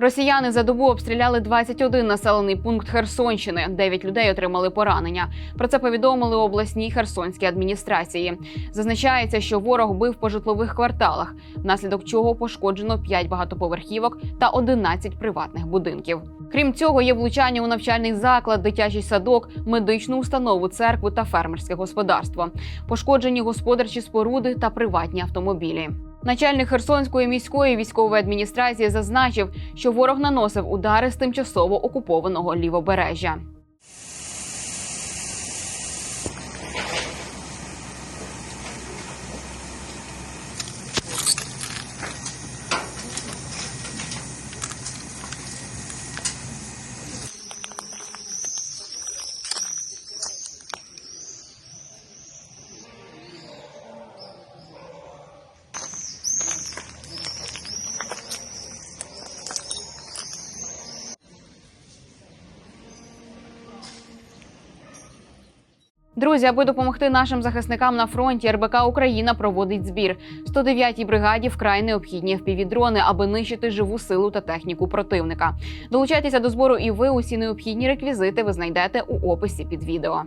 Росіяни за добу обстріляли 21 населений пункт Херсонщини. Дев'ять людей отримали поранення. Про це повідомили обласній Херсонській адміністрації. Зазначається, що ворог бив по житлових кварталах, внаслідок чого пошкоджено 5 багатоповерхівок та 11 приватних будинків. Крім цього, є влучання у навчальний заклад, дитячий садок, медичну установу, церкву та фермерське господарство. Пошкоджені господарчі споруди та приватні автомобілі. Начальник Херсонської міської військової адміністрації зазначив, що ворог наносив удари з тимчасово окупованого лівобережжя. Друзі, аби допомогти нашим захисникам на фронті, РБК Україна проводить збір. 109-й бригаді вкрай необхідні впівдрони, аби нищити живу силу та техніку противника. Долучайтеся до збору, і ви усі необхідні реквізити ви знайдете у описі під відео.